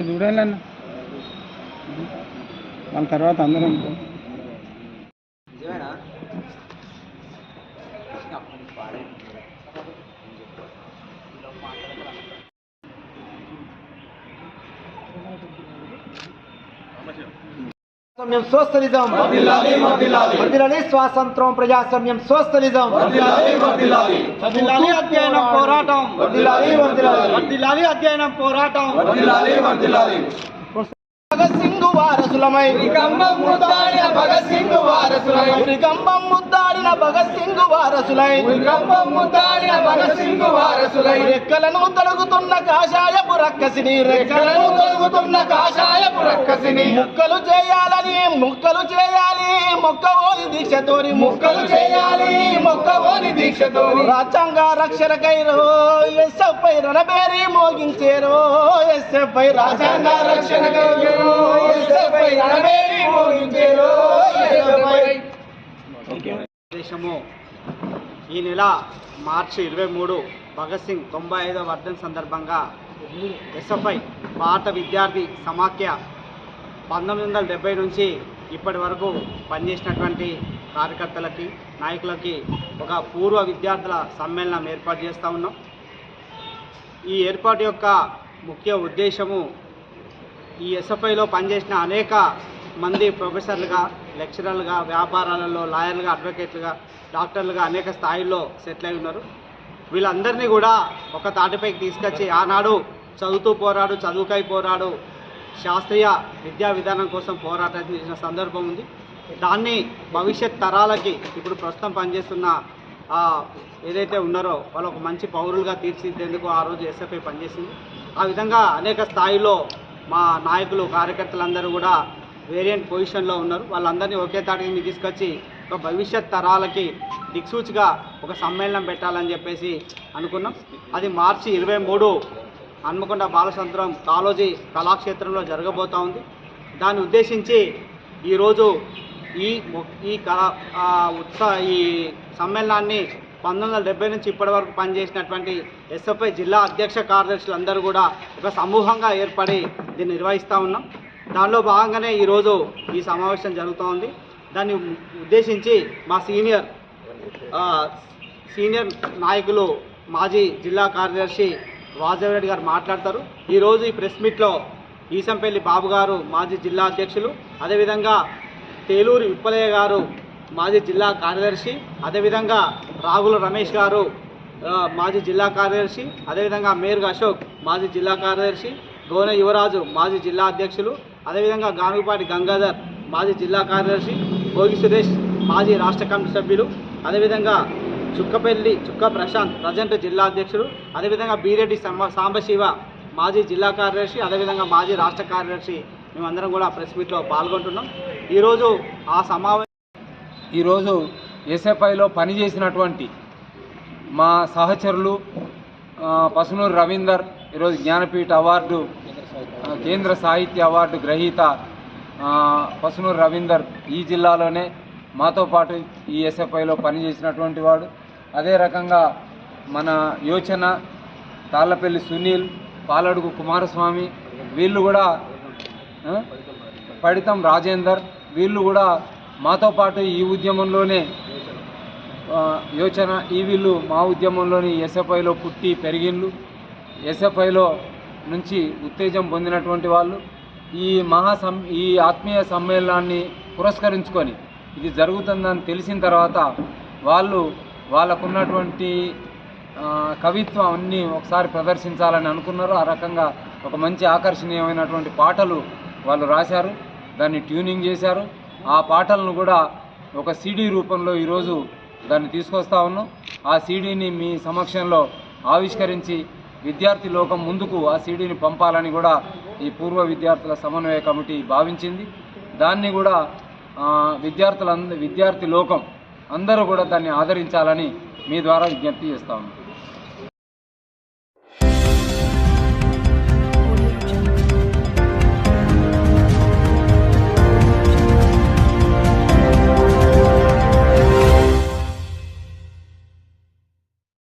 చూడాలన్న. చూడాలి వాళ్ళ తర్వాత అందరం ప్రజాస్వామ్యం సోషలిజం వర్ధిల్లాలి స్వాతంత్రం ప్రజాస్వామ్యం సోషలిజం వర్ధిల్లాలి అధ్యయనం పోరాటం వర్ధిల్లాలి అధ్యయనం పోరాటం సింగ్ వారసులమై. ఉరికంబం ముద్దాడిన భగత్ సింగ్ వారసులై. ఉరికంబం ముద్దాడిన భగత్ సింగ్ వారసులై. ఉరికంబం ముద్దాడిన భగత్ సింగ్ వారసులై. రెక్కలను తొలగుతున్న కాషాయపు రక్కసిని రెక్కలను తొలగుతున్న కాషాయపు రక్కసిని. ముక్కలు చేయాలని ముక్కలు చేయాలి. మొక్కవోని దీక్షతోని ముక్కలు చేయాలి మొక్కవోని దీక్షతోని. రాజ్యాంగ రక్షణకై ఎస్ఎఫ్ఐ రణబేరి మోగించేరో ఎస్ఎఫ్ఐ రాజ్యాంగ రక్షణకై ఎస్ఎఫ్ఐ రణబేరి మోగించేరో దేశము ఈ నెల మార్చి ఇరవై మూడు భగత్ సింగ్ తొంభై ఐదవ వర్ధన్ సందర్భంగా ఎస్ఎఫ్ఐ భారత విద్యార్థి సమాఖ్య పంతొమ్మిది వందల డెబ్బై నుంచి ఇప్పటి వరకు పనిచేసినటువంటి కార్యకర్తలకి నాయకులకి ఒక పూర్వ విద్యార్థుల సమ్మేళనం ఏర్పాటు చేస్తూ ఉన్నాం. ఈ ఏర్పాటు యొక్క ముఖ్య ఉద్దేశము ఈ ఎస్ఎఫ్ఐలో పనిచేసిన అనేక మంది ప్రొఫెసర్లుగా లెక్చరర్లుగా వ్యాపారాలలో లాయర్లుగా అడ్వకేట్లుగా డాక్టర్లుగా అనేక స్థాయిల్లో సెటిల్ అయి ఉన్నారు. వీళ్ళందరినీ కూడా ఒక తాటిపైకి తీసుకొచ్చి ఆనాడు చదువుతూ పోరాడు చదువుకై పోరాడు శాస్త్రీయ విద్యా విధానం కోసం పోరాటం చేసిన సందర్భం ఉంది. దాన్ని భవిష్యత్ తరాలకి ఇప్పుడు ప్రస్తుతం పనిచేస్తున్న ఏదైతే ఉన్నారో వాళ్ళు ఒక మంచి పౌరులుగా తీర్చిదిద్దేందుకు ఆ రోజు ఎస్ఎఫ్ఐ పనిచేసింది. ఆ విధంగా అనేక స్థాయిలో మా నాయకులు కార్యకర్తలందరూ కూడా వేరియంట్ పొజిషన్లో ఉన్నారు. వాళ్ళందరినీ ఒకే తాటికి మీద తీసుకొచ్చి ఒక భవిష్యత్ తరాలకి దిక్సూచిగా ఒక సమ్మేళనం పెట్టాలని చెప్పేసి అనుకున్నాం. అది మార్చి ఇరవై మూడు హన్మకొండ బాలచంద్రం కాలోజీ కళాక్షేత్రంలో జరగబోతూ ఉంది. దాన్ని ఉద్దేశించి ఈరోజు ఈ ఈ కళా ఉత్సవ ఈ సమ్మేళనాన్ని పంతొమ్మిది వందల డెబ్బై నుంచి ఇప్పటి వరకు పనిచేసినటువంటి ఎస్ఎఫ్ఐ జిల్లా అధ్యక్ష కార్యదర్శులు అందరూ కూడా ఒక సమూహంగా ఏర్పడి దీన్ని నిర్వహిస్తూ ఉన్నాం. దానిలో భాగంగానే ఈరోజు ఈ సమావేశం జరుగుతూ ఉంది. దాన్ని ఉద్దేశించి మా సీనియర్ సీనియర్ నాయకులు మాజీ జిల్లా కార్యదర్శి వాజవరెడ్డి గారు మాట్లాడతారు. ఈరోజు ఈ ప్రెస్ మీట్లో ఈసంపల్లి బాబు గారు మాజీ జిల్లా అధ్యక్షులు అదేవిధంగా తేలూరు విప్పలయ్య గారు మాజీ జిల్లా కార్యదర్శి అదేవిధంగా రాగుల రమేష్ గారు మాజీ జిల్లా కార్యదర్శి అదేవిధంగా మేరుగు అశోక్ మాజీ జిల్లా కార్యదర్శి గోనె యువరాజు మాజీ జిల్లా అధ్యక్షులు అదేవిధంగా గానుగుపాటి గంగాధర్ మాజీ జిల్లా కార్యదర్శి భోగి సురేష్ మాజీ రాష్ట్ర కమిటీ సభ్యులు అదేవిధంగా చుక్కపల్లి చుక్క ప్రశాంత్ ప్రజెంట్ జిల్లా అధ్యక్షుడు. అదేవిధంగా బీరెడ్డి సాంబశివ మాజీ జిల్లా కార్యదర్శి అదేవిధంగా మాజీ రాష్ట్ర కార్యదర్శి మేమందరం కూడా ప్రెస్ మీట్లో పాల్గొంటున్నాం. ఈరోజు ఆ సమావేశం ఈరోజు ఎస్ఎఫ్ఐలో పనిచేసినటువంటి మా సహచరులు పసునూరు రవీందర్ ఈరోజు జ్ఞానపీఠ అవార్డు కేంద్ర సాహిత్య అవార్డు గ్రహీత పసునూరు రవీందర్ ఈ జిల్లాలోనే. మాతో పాటు ఈ ఎస్ఎఫ్ఐలో పనిచేసినటువంటి వాడు. అదే రకంగా మన యోచన తాళ్ళపల్లి సునీల్ పాలడుగు కుమారస్వామి వీళ్ళు కూడా పడితం రాజేందర్ వీళ్ళు కూడా మాతో పాటు ఈ ఉద్యమంలోనే యోచన ఈ వీళ్ళు మా ఉద్యమంలోని ఎస్ఎఫ్ఐలో పుట్టి పెరిగిండ్లు. ఎస్ఎఫ్ఐలో నుంచి ఉత్తేజం పొందినటువంటి వాళ్ళు. ఈ మహాసం ఈ ఆత్మీయ సమ్మేళనాన్ని పురస్కరించుకొని ఇది జరుగుతుందని తెలిసిన తర్వాత వాళ్ళు వాళ్ళకున్నటువంటి కవిత్వం అన్నీ ఒకసారి ప్రదర్శించాలని అనుకున్నారు ఆ రకంగా ఒక మంచి ఆకర్షణీయమైనటువంటి పాటలు వాళ్ళు రాశారు. దాన్ని ట్యూనింగ్ చేశారు. ఆ పాటలను కూడా ఒక సీడీ రూపంలో ఈరోజు దాన్ని తీసుకొస్తా ఉన్నాం. ఆ సీడీని మీ సమక్షంలో ఆవిష్కరించి విద్యార్థి లోకం ముందుకు ఆ సీడీని పంపాలని కూడా ఈ పూర్వ విద్యార్థుల సమన్వయ కమిటీ భావించింది. దాన్ని కూడా విద్యార్థులంద విద్యార్థి లోకం అందరూ కూడా దాన్ని ఆదరించాలని మీ ద్వారా విజ్ఞప్తి చేస్తా